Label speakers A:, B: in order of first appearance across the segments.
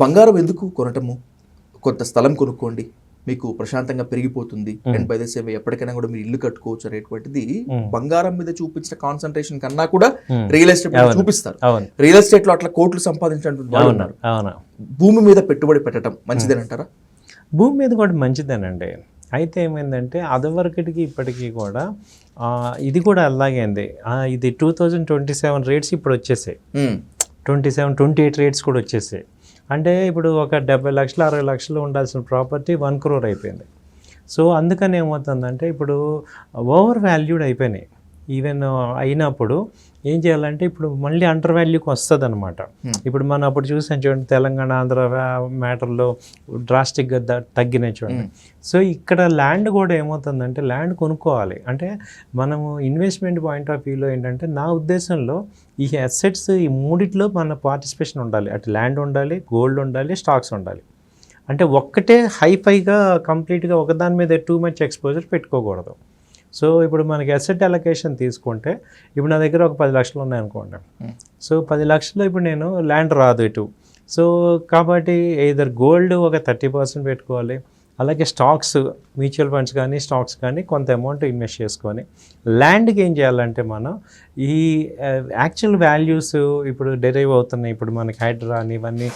A: బంగారం ఎందుకు కొనటము? కొంత స్థలం కొనుక్కోండి. మీకు ప్రశాంతంగా పెరిగిపోతుంది. అండ్ బై ద సేమ్ ఎప్పటికైనా కూడా మీరు ఇల్లు కట్టుకోవచ్చు అనేటువంటిది. బంగారం మీద చూపించిన కాన్సన్ట్రేషన్ కన్నా కూడా. రియల్ ఎస్టేట్ మీద. చూపిస్తారు. రియల్ ఎస్టేట్లో అట్లా కోట్లు సంపాదించినటువంటి వాళ్ళు
B: అవును.
A: ఉన్నారు.
B: అవును.
A: భూమి మీద పెట్టుబడి పెట్టడం మంచిదేనంటారా
B: భూమి మీద కూడా మంచిదేనండి. అయితే ఏమైందంటే అదవరకటికి ఇప్పటికీ కూడా ఇది కూడా అలాగే ఆ, ఇది two thousand twenty seven rates ఇప్పుడు వచ్చేసాయి. Twenty seven twenty eight rates కూడా వచ్చేసాయి. అంటే ఇప్పుడు ఒక డెబ్బై లక్షలు అరవై లక్షలు ఉండాల్సిన ప్రాపర్టీ వన్ క్రోర్ అయిపోయింది. సో అందుకని ఏమవుతుందంటే ఇప్పుడు ఓవర్ వాల్యూడ్ అయిపోయినాయి. ఈవెన్ అయినప్పుడు ఏం చేయాలంటే ఇప్పుడు మళ్ళీ అండర్ వాల్యూకి వస్తుంది అనమాట
A: Hmm.
B: ఇప్పుడు మనం అప్పుడు చూసాం చూడండి తెలంగాణ ఆంధ్ర మ్యాటర్లో డ్రాస్టిక్గా తగ్గినాయి చూడండి. సో ఇక్కడ ల్యాండ్ కూడా ఏమవుతుందంటే ల్యాండ్ కొనుక్కోవాలి. అంటే మనము ఇన్వెస్ట్మెంట్ పాయింట్ ఆఫ్ వ్యూలో ఏంటంటే నా ఉద్దేశంలో ఈ అసెట్స్ ఈ మూడిట్లో మన పార్టిసిపేషన్ ఉండాలి. అటు ల్యాండ్ ఉండాలి గోల్డ్ ఉండాలి స్టాక్స్ ఉండాలి. అంటే ఒక్కటే హైఫైగా కంప్లీట్గా ఒకదాని మీద టూ మచ్ ఎక్స్పోజర్ పెట్టుకోకూడదు. సో ఇప్పుడు మనకి అసెట్ అలొకేషన్ తీసుకుంటే ఇప్పుడు నా దగ్గర ఒక పది లక్షలు ఉన్నాయనుకోండి
A: Hmm.
B: సో పది లక్షల్లో ఇప్పుడు నేను ల్యాండ్ రాదు ఇటు సో కాబట్టి ఇద్దరు గోల్డ్ ఒక థర్టీ పర్సెంట్ పెట్టుకోవాలి అలాగే స్టాక్స్ మ్యూచువల్ ఫండ్స్ కానీ స్టాక్స్ కానీ కొంత అమౌంట్ ఇన్వెస్ట్ చేసుకొని ల్యాండ్కి ఏం చేయాలంటే మనం ఈ యాక్చువల్ వాల్యూస్ ఇప్పుడు డెరైవ్ అవుతున్నాయి. ఇప్పుడు మనకి హైడ్రా అని ఇవన్నీ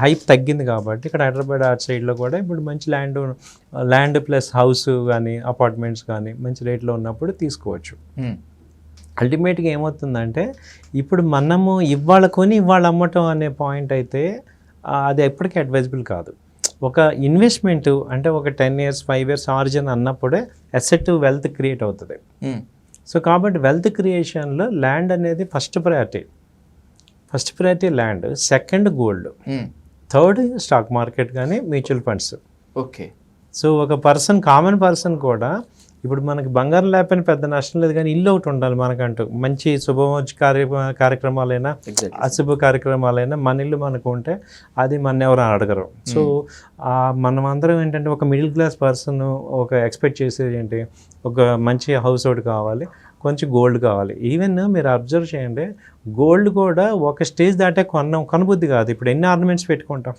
B: హైప్ తగ్గింది కాబట్టి ఇక్కడ హైదరాబాద్ అటు సైడ్లో కూడా ఇప్పుడు మంచి ల్యాండ్ ల్యాండ్ ప్లస్ హౌస్ కానీ అపార్ట్మెంట్స్ కానీ మంచి రేట్లో ఉన్నప్పుడు తీసుకోవచ్చు. అల్టిమేట్గా ఏమవుతుందంటే ఇప్పుడు మనము ఇవాళ కొని ఇవాళ అమ్మటం అనే పాయింట్ అయితే ఆ, అది ఎప్పటికీ అడ్వైజబుల్ కాదు. ఒక ఇన్వెస్ట్మెంట్ అంటే ఒక ten years five years horizon అన్నప్పుడే అసెట్ వెల్త్ క్రియేట్ అవుతుంది. సో కాబట్టి వెల్త్ క్రియేషన్లో ల్యాండ్ అనేది first priority first priority land second gold. Third stock market కానీ మ్యూచువల్ ఫండ్స్
A: ఓకే
B: సో ఒక పర్సన్ కామన్ పర్సన్ కూడా ఇప్పుడు మనకి బంగారం లేకపోయినా పెద్ద నష్టం లేదు కానీ ఇల్లు ఒకటి ఉండాలి మనకంటూ. మంచి శుభమోచ కార్య కార్యక్రమాలైనా అశుభ కార్యక్రమాలైనా మన ఇల్లు మనకు ఉంటే అది మన ఎవరు అడగరు. సో ఆ మనం అందరం ఏంటంటే ఒక మిడిల్ క్లాస్ పర్సన్ ఒక ఎక్స్పెక్ట్ చేసేది ఏంటి? ఒక మంచి హౌస్ ఒకటి కావాలి కొంచెం గోల్డ్ కావాలి. ఈవెన్ మీరు అబ్జర్వ్ చేయండి గోల్డ్ కూడా ఒక స్టేజ్ దాటే కొన్నాం కొనబుద్ధి కాదు. ఇప్పుడు ఎన్ని ఆర్నమెంట్స్ పెట్టుకుంటాం?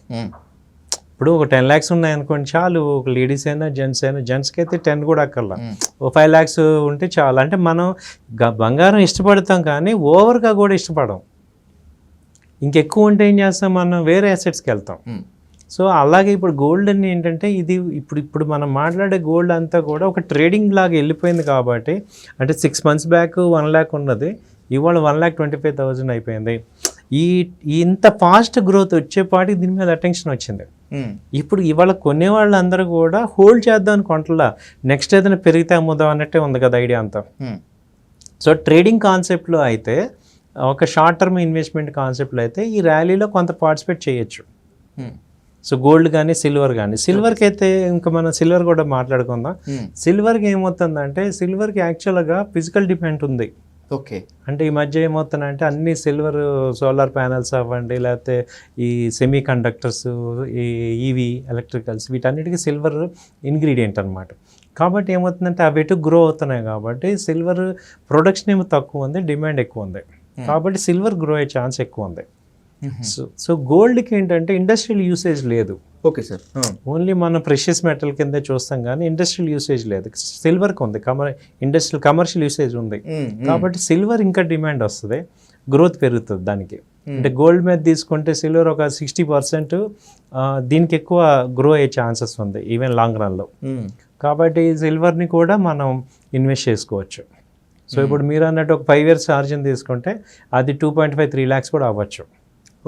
B: ఇప్పుడు ఒక టెన్ ల్యాక్స్ ఉన్నాయనుకోండి చాలు ఒక లేడీస్ అయినా జెంట్స్ అయినా జెంట్స్కి అయితే టెన్ కూడా అక్కర్లా. ఓ ఫైవ్ ల్యాక్స్ ఉంటే చాలు. అంటే మనం బంగారం ఇష్టపడతాం కానీ ఓవర్గా కూడా ఇష్టపడం. ఇంకెక్కువ ఉంటే ఏం చేస్తాం మనం? వేరే అసెట్స్కి వెళ్తాం. సో అలాగే ఇప్పుడు గోల్డ్ అని ఏంటంటే ఇది ఇప్పుడు ఇప్పుడు మనం మాట్లాడే గోల్డ్ అంతా కూడా ఒక ట్రేడింగ్ లాగా వెళ్ళిపోయింది కాబట్టి అంటే six months back one lakh ఉన్నది. ఇవాళ one lakh twenty five thousand అయిపోయింది. ఈ ఈ ఇంత ఫాస్ట్ గ్రోత్ వచ్చేపాటికి దీని మీద అటెన్షన్ వచ్చింది. ఇప్పుడు ఇవాళ కొనే వాళ్ళందరూ కూడా హోల్డ్ చేద్దాం కొంటలా నెక్స్ట్ ఏదైనా పెరిగితే అమ్ముదాం అన్నట్టే ఉంది కదా ఐడియా అంతా. సో ట్రేడింగ్ కాన్సెప్ట్లో అయితే ఒక షార్ట్ టర్మ్ ఇన్వెస్ట్మెంట్ కాన్సెప్ట్లో అయితే ఈ ర్యాలీలో కొంత పార్టిసిపేట్ చేయొచ్చు. సో గోల్డ్ కానీ సిల్వర్ కానీ. సిల్వర్కి అయితే ఇంకా మనం సిల్వర్ కూడా మాట్లాడుకుందాం. సిల్వర్కి ఏమవుతుందంటే సిల్వర్కి యాక్చువల్గా ఫిజికల్ డిపెండ్ ఉంది.
A: ఓకే.
B: అంటే ఈ మధ్య ఏమవుతుందంటే అన్ని సిల్వర్ సోలార్ ప్యానల్స్ అవ్వండి లేకపోతే ఈ సెమీ కండక్టర్స్ ఈ ఈవీ ఎలక్ట్రికల్స్ వీటన్నిటికీ సిల్వర్ ఇంగ్రీడియంట్ అనమాట కాబట్టి ఏమవుతుందంటే అవి ఎటు గ్రో అవుతున్నాయి కాబట్టి సిల్వర్ ప్రొడక్షన్ ఏమో తక్కువ ఉంది డిమాండ్ ఎక్కువ ఉంది. కాబట్టి సిల్వర్ గ్రో అయ్యే ఛాన్స్ ఎక్కువ ఉంది. సో సో గోల్డ్కి ఏంటంటే ఇండస్ట్రియల్ యూసేజ్ లేదు.
A: Okay sir.
B: ఓన్లీ మనం ప్రెషియస్ మెటల్ కింద చూస్తాం కానీ ఇండస్ట్రియల్ యూసేజ్ లేదు. సిల్వర్కి ఉంది. కమర్ ఇండస్ట్రియల్ కమర్షియల్ యూసేజ్ ఉంది. కాబట్టి సిల్వర్ ఇంకా డిమాండ్ వస్తుంది. గ్రోత్ పెరుగుతుంది దానికి. అంటే గోల్డ్ మీద తీసుకుంటే సిల్వర్ ఒక సిక్స్టీ పర్సెంట్ దీనికి ఎక్కువ గ్రో అయ్యే ఛాన్సెస్ ఉంది ఈవెన్ లాంగ్ రన్లో. కాబట్టి సిల్వర్ని కూడా మనం ఇన్వెస్ట్ చేసుకోవచ్చు. సో ఇప్పుడు మీరు అన్నట్టు ఒక ఫైవ్ ఇయర్స్ ఆర్జిన్ తీసుకుంటే అది two point five three lakhs కూడా అవ్వచ్చు.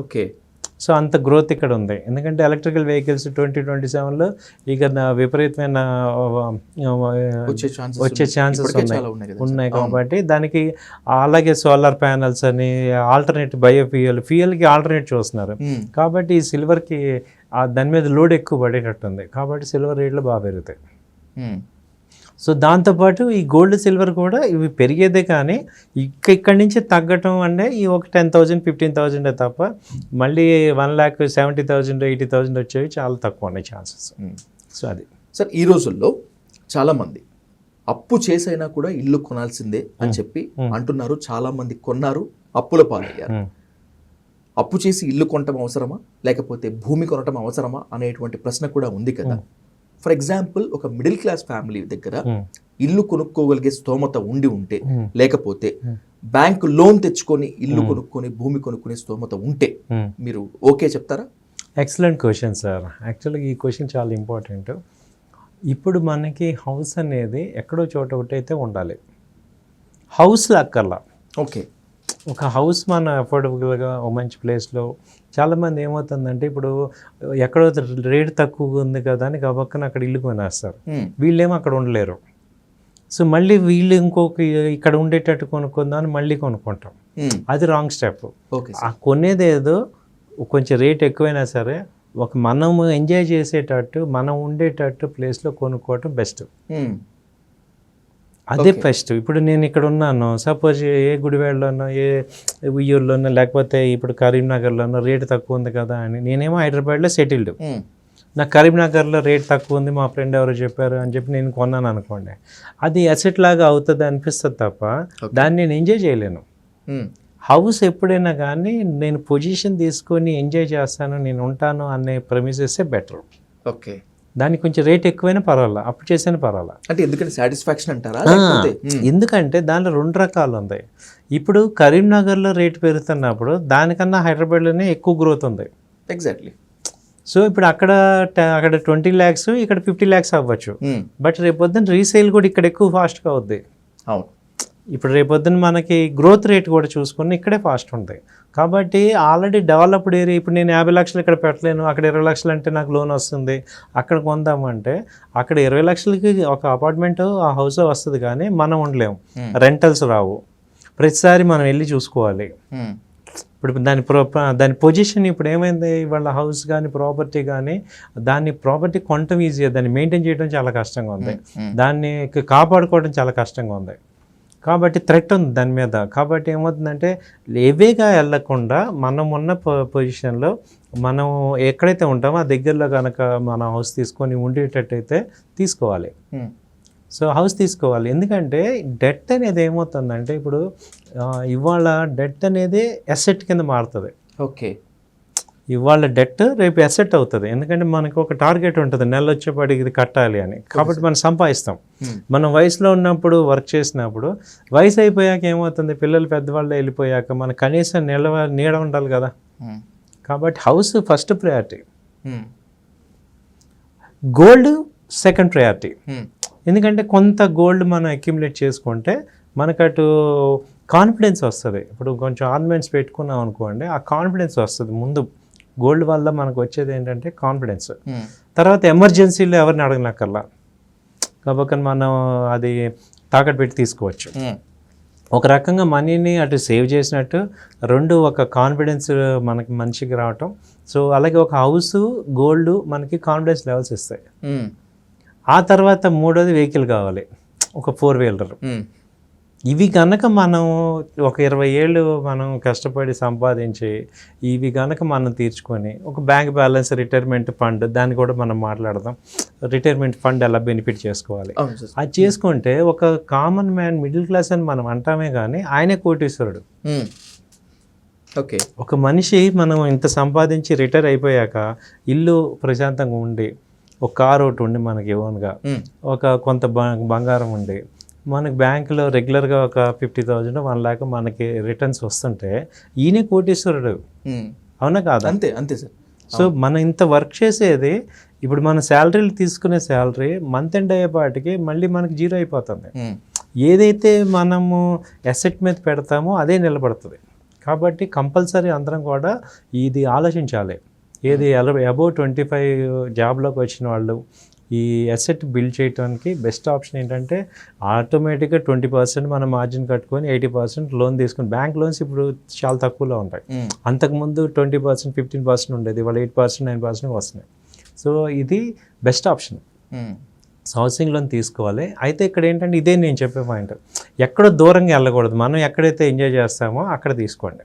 A: ఓకే.
B: సో అంత గ్రోత్ ఇక్కడ ఉంది. ఎందుకంటే ఎలక్ట్రికల్ వెహికల్స్ ట్వంటీ ట్వంటీ సెవెన్లో ఇక విపరీతమైన
A: వచ్చే ఛాన్సెస్
B: ఉన్నాయి.
A: ఉన్నాయి.
B: కాబట్టి దానికి అలాగే సోలార్ ప్యానల్స్ అని ఆల్టర్నేట్ బయోఫ్యూయల్ ఫ్యూయల్కి ఆల్టర్నేట్ చూస్తున్నారు. కాబట్టి ఈ సిల్వర్కి దాని మీద లోడ్ ఎక్కువ పడేటట్టుంది. కాబట్టి సిల్వర్ రేట్లు బాగా పెరుగుతాయి. సో దాంతోపాటు ఈ గోల్డ్ సిల్వర్ కూడా ఇవి పెరిగేదే కానీ ఇక్క ఇక్కడి నుంచి తగ్గటం అంటే ఈ ఒక టెన్ థౌజండ్ ఫిఫ్టీన్ థౌజండ్ తప్ప మళ్ళీ one lakh seventy thousand eighty thousand వచ్చేవి చాలా తక్కువ ఉన్నాయి ఛాన్సెస్. సో అది.
A: సార్ ఈ రోజుల్లో చాలా మంది అప్పు చేసైనా కూడా ఇల్లు కొనాల్సిందే అని చెప్పి అంటున్నారు. చాలా మంది కొన్నారు అప్పుల పాలయ్యారు. అప్పు చేసి ఇల్లు కొనటం అవసరమా? లేకపోతే భూమి కొనటం అవసరమా? అనేటువంటి ప్రశ్న కూడా ఉంది కదా. ఫర్ ఎగ్జాంపుల్ ఒక మిడిల్ క్లాస్ ఫ్యామిలీ దగ్గర
B: Hmm.
A: ఇల్లు కొనుక్కోగలిగే స్తోమత ఉండి ఉంటే
B: Hmm.
A: లేకపోతే
B: Hmm.
A: బ్యాంక్ లోన్ తెచ్చుకొని ఇల్లు కొనుక్కొని భూమి కొనుక్కునే స్తోమత ఉంటే
B: Hmm.
A: మీరు ఓకే చెప్తారా
B: ఎక్సలెంట్ క్వశ్చన్ సార్ యాక్చువల్గా ఈ క్వశ్చన్ చాలా ఇంపార్టెంట్ ఇప్పుడు మనకి హౌస్ అనేది ఎక్కడో చోట ఒకటి అయితే ఉండాలి హౌస్ అక్కర్లా
A: ఓకే
B: ఒక హౌస్ మన అఫోర్డబుల్గా ఒక మంచి ప్లేస్లో చాలామంది ఏమవుతుందంటే ఇప్పుడు ఎక్కడో రేట్ తక్కువగా ఉంది కదా అని పక్కన అక్కడ ఇల్లు కొనేస్తారు
A: Hmm.
B: వీళ్ళేమో అక్కడ ఉండలేరు సో మళ్ళీ వీళ్ళు ఇంకొక ఇక్కడ ఉండేటట్టు కొనుక్కుందామని మళ్ళీ కొనుక్కుంటాం
A: Hmm.
B: అది రాంగ్ స్టెప్
A: ఓకే
B: ఆ కొనేది ఏదో కొంచెం రేట్ ఎక్కువైనా సరే ఒక మనం ఎంజాయ్ చేసేటట్టు మనం ఉండేటట్టు ప్లేస్లో కొనుక్కోవటం బెస్ట్. అదే. బెస్ట్ ఇప్పుడు నేను ఇక్కడ ఉన్నాను సపోజ్ ఏ గుడివాడలోనో ఏ ఉయ్యూరులోనో లేకపోతే ఇప్పుడు కరీంనగర్లోనో రేట్ తక్కువ ఉంది కదా అని నేనేమో హైదరాబాద్లో సెటిల్డ్. నాకు కరీంనగర్లో రేట్ తక్కువ ఉంది మా ఫ్రెండ్ ఎవరో చెప్పారు అని చెప్పి నేను కొన్నాను అనుకోండి అది అసెట్ లాగా అవుతుంది అనిపిస్తుంది తప్ప. దాన్ని నేను ఎంజాయ్ చేయలేను. హౌస్ ఎప్పుడైనా కానీ నేను పొజిషన్ తీసుకొని ఎంజాయ్ చేస్తాను నేను ఉంటాను అనే ప్రమిసెస్సే బెటర్
A: ఓకే
B: దానికి కొంచెం రేట్ ఎక్కువైనా పర్వాలా? అప్పు చేసినా పర్వాలా?
A: అంటే ఎందుకంటే సాటిస్ఫాక్షన్ అంటారా.
B: ఎందుకంటే దాంట్లో రెండు రకాలు ఉన్నాయి ఇప్పుడు కరీంనగర్లో రేట్ పెరుగుతున్నప్పుడు దానికన్నా హైదరాబాద్లోనే ఎక్కువ గ్రోత్ ఉంది.
A: ఎగ్జాక్ట్లీ
B: సో ఇప్పుడు అక్కడ అక్కడ ట్వంటీ ల్యాక్స్ ఇక్కడ ఫిఫ్టీ ల్యాక్స్ అవ్వచ్చు. బట్ రేపొద్దున రీసేల్ కూడా ఇక్కడ ఎక్కువ ఫాస్ట్గా అవుద్ది.
A: అవును.
B: ఇప్పుడు రేపొద్దున మనకి గ్రోత్ రేట్ కూడా చూసుకుని ఇక్కడే ఫాస్ట్ ఉంటాయి కాబట్టి ఆల్రెడీ డెవలప్డ్ ఏరియా ఇప్పుడు నేను యాభై లక్షలు ఇక్కడ పెట్టలేను అక్కడ ఇరవై లక్షలు అంటే నాకు లోన్ వస్తుంది అక్కడ కొందామంటే అక్కడ ఇరవై లక్షలకి ఒక అపార్ట్మెంట్ ఆ హౌస్ వస్తుంది కానీ మనం ఉండలేము.
A: Hmm.
B: రెంటల్స్ రావు. ప్రతిసారి మనం వెళ్ళి చూసుకోవాలి.
A: Hmm.
B: ఇప్పుడు దాని ప్రో దాని పొజిషన్ ఇప్పుడు ఏమైంది? వాళ్ళ హౌస్ కానీ ప్రాపర్టీ కానీ దాన్ని ప్రాపర్టీ కొనటం ఈజీ దాన్ని మెయింటైన్ చేయడం చాలా కష్టంగా ఉంది.
A: Hmm.
B: దాన్ని కాపాడుకోవడం చాలా కష్టంగా ఉంది. కాబట్టి థ్రెట్ ఉంది దాని మీద. కాబట్టి ఏమవుతుందంటే ఏవేగా వెళ్ళకుండా మనం ఉన్న పొ- పొజిషన్లో మనం ఎక్కడైతే ఉంటామో ఆ దగ్గరలో కనుక మన హౌస్ తీసుకొని ఉండేటట్టయితే తీసుకోవాలి. సో హౌస్ తీసుకోవాలి. ఎందుకంటే డెట్ అనేది ఏమవుతుందంటే ఇప్పుడు ఇవాళ డెట్ అనేది అసెట్ కింద మారుతుంది.
A: ఓకే.
B: ఇవాళ డెట్ రేపు అసెట్ అవుతుంది. ఎందుకంటే మనకు ఒక టార్గెట్ ఉంటుంది. నెల వచ్చేపాటికి ఇది కట్టాలి అని. కాబట్టి మనం సంపాదిస్తాం.
A: Hmm.
B: మనం వయసులో ఉన్నప్పుడు వర్క్ చేసినప్పుడు వయసు అయిపోయాక ఏమవుతుంది? పిల్లలు పెద్దవాళ్ళు వెళ్ళిపోయాక మన కనీసం నిలవ నీడ ఉండాలి కదా.
A: Hmm.
B: కాబట్టి house first priority. Gold second priority. ఎందుకంటే కొంత గోల్డ్ మనం అక్యుములేట్ చేసుకుంటే మనకు అటు కాన్ఫిడెన్స్ వస్తుంది. ఇప్పుడు కొంచెం ఆర్నమెంట్స్ పెట్టుకున్నాం అనుకోండి ఆ కాన్ఫిడెన్స్ వస్తుంది ముందు. గోల్డ్ వల్ల మనకు వచ్చేది ఏంటంటే కాన్ఫిడెన్స్
A: Hmm.
B: తర్వాత ఎమర్జెన్సీలో ఎవరిని అడగనక్కర్లా కాబట్టి మనం అది తాకట్టు పెట్టి తీసుకోవచ్చు
A: Hmm.
B: ఒక రకంగా మనీని అటు సేవ్ చేసినట్టు రెండు ఒక కాన్ఫిడెన్స్ మనకి మనిషికి రావటం సో అలాగే ఒక హౌస్ గోల్డ్ మనకి కాన్ఫిడెన్స్ లెవెల్స్ ఇస్తాయి
A: Hmm.
B: ఆ తర్వాత మూడోది వెహికల్ కావాలి ఒక ఫోర్ వీలర్. ఇవి కనుక మనం ఒక ఇరవై ఏళ్ళు మనం కష్టపడి సంపాదించి ఇవి కనుక మనం తీర్చుకొని ఒక బ్యాంక్ బ్యాలెన్స్ రిటైర్మెంట్ ఫండ్ దాన్ని కూడా మనం మాట్లాడదాం. రిటైర్మెంట్ ఫండ్ ఎలా బెనిఫిట్ చేసుకోవాలి? అది చేసుకుంటే ఒక కామన్ మ్యాన్ మిడిల్ క్లాస్ అని మనం అంటామే కానీ ఆయనే కోటీశ్వరుడు.
A: ఓకే.
B: ఒక మనిషి మనం ఇంత సంపాదించి రిటైర్ అయిపోయాక ఇల్లు ప్రశాంతంగా ఉండి ఒక కారు ఒకటి ఉండి మనకి ఓన్గా. ఒక కొంత బంగారం ఉండి మనకి బ్యాంకులో రెగ్యులర్గా ఒక ఫిఫ్టీ థౌజండ్ వన్ ల్యాక్ మనకి రిటర్న్స్ వస్తుంటే ఈయనే కోటీశ్వరుడు. అవునా కాదా?
A: అంతే అంతే సార్.
B: సో మనం ఇంత వర్క్ చేసేది ఇప్పుడు మన శాలరీలు తీసుకునే శాలరీ మంత్ ఎండ్ అయ్యేపాటికి మళ్ళీ మనకి జీరో అయిపోతుంది. ఏదైతే మనము అసెట్ మీద పెడతామో అదే నిలబడుతుంది. కాబట్టి కంపల్సరీ అందరం కూడా ఇది ఆలోచించాలి. ఏది అబౌవ్ ట్వంటీ ఫైవ్ జాబ్లోకి వచ్చిన వాళ్ళు ఈ అసెట్ బిల్డ్ చేయడానికి బెస్ట్ ఆప్షన్ ఏంటంటే ఆటోమేటిక్గా ట్వంటీ పర్సెంట్ మనం మార్జిన్ కట్టుకొని ఎయిటీ పర్సెంట్ లోన్ తీసుకుని బ్యాంక్ లోన్స్ ఇప్పుడు చాలా తక్కువలో ఉంటాయి. అంతకుముందు ట్వంటీ పర్సెంట్ ఫిఫ్టీన్ పర్సెంట్ ఉండేది ఇవాళ ఎయిట్ పర్సెంట్ నైన్ పర్సెంట్ వస్తున్నాయి. సో ఇది బెస్ట్ ఆప్షన్. హౌసింగ్ లోన్ తీసుకోవాలి. అయితే ఇక్కడ ఏంటంటే ఇదే నేను చెప్పే పాయింట్ ఎక్కడో దూరంగా వెళ్ళకూడదు. మనం ఎక్కడైతే ఎంజాయ్ చేస్తామో అక్కడ తీసుకోండి.